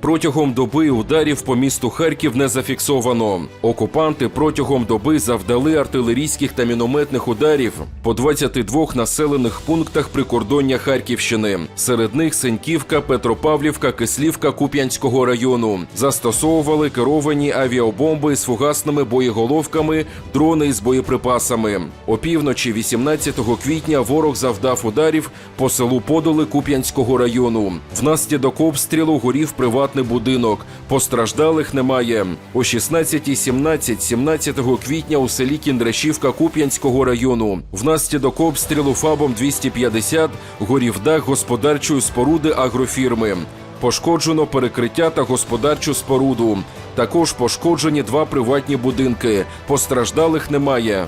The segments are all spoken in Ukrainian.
Протягом доби ударів по місту Харків не зафіксовано. Окупанти протягом доби завдали артилерійських та мінометних ударів по 22 населених пунктах прикордоння Харківщини. Серед них Сеньківка, Петропавлівка, Кислівка Куп'янського району. Застосовували керовані авіабомби з фугасними боєголовками, дрони із боєприпасами. Опівночі 18 квітня ворог завдав ударів по селу Подоли Куп'янського району. Внаслідок обстрілу горів приватний будинок. Постраждалих немає. О 16.17 17 квітня у селі Кіндрашівка Куп'янського району. Внаслідок обстрілу ФАБом 250 горів дах господарчої споруди агрофірми. Пошкоджено перекриття та господарчу споруду. Також пошкоджені два приватні будинки. Постраждалих немає.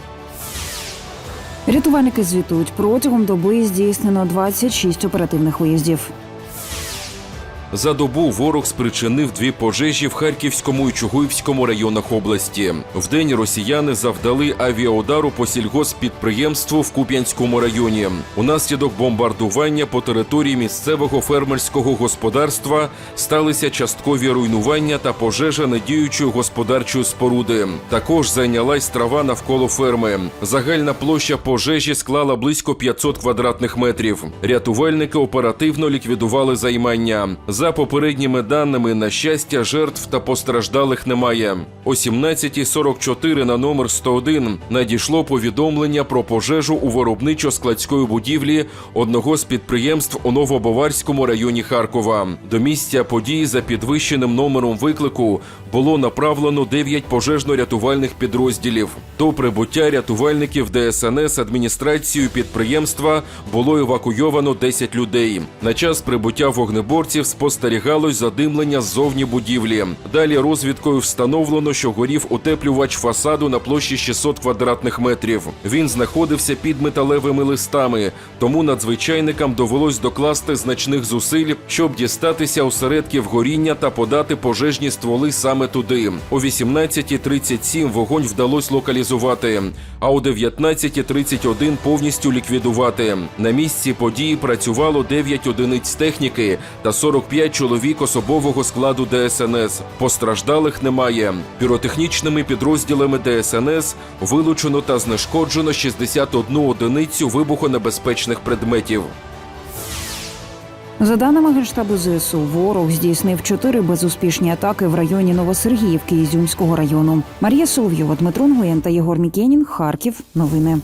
Рятувальники звітують протягом доби здійснено 26 оперативних виїздів. За добу ворог спричинив дві пожежі в Харківському і Чугуївському районах області. Вдень росіяни завдали авіаудару по сільгосппідприємству в Куп'янському районі. Унаслідок бомбардування по території місцевого фермерського господарства сталися часткові руйнування та пожежа недіючої господарчої споруди. Також зайнялась трава навколо ферми. Загальна площа пожежі склала близько 500 квадратних метрів. Рятувальники оперативно ліквідували займання. За попередніми даними, на щастя, жертв та постраждалих немає. О 17.44 на номер 101 надійшло повідомлення про пожежу у виробничо-складської будівлі одного з підприємств у Новобаварському районі Харкова. До місця події за підвищеним номером виклику було направлено 9 пожежно-рятувальних підрозділів. До прибуття рятувальників ДСНС адміністрацією підприємства було евакуйовано 10 людей. На час прибуття вогнеборців спостерігалось задимлення ззовні будівлі. Далі розвідкою встановлено, що горів утеплювач фасаду на площі 600 квадратних метрів. Він знаходився під металевими листами, тому надзвичайникам довелось докласти значних зусиль, щоб дістатися осередків горіння та подати пожежні стволи саме туди. О 18.37 вогонь вдалося локалізувати, а о 19.31 повністю ліквідувати. На місці події працювало 9 одиниць техніки та 45 чоловік особового складу ДСНС. Постраждалих немає. Піротехнічними підрозділами ДСНС вилучено та знешкоджено 61 одиницю вибухонебезпечних предметів. За даними Генштабу ЗСУ, ворог здійснив чотири безуспішні атаки в районі Новосергіївки Ізюмського району. Марія Соловйова, Дмитро Нгоєн та Єгор Мікенін. Харків. Новини.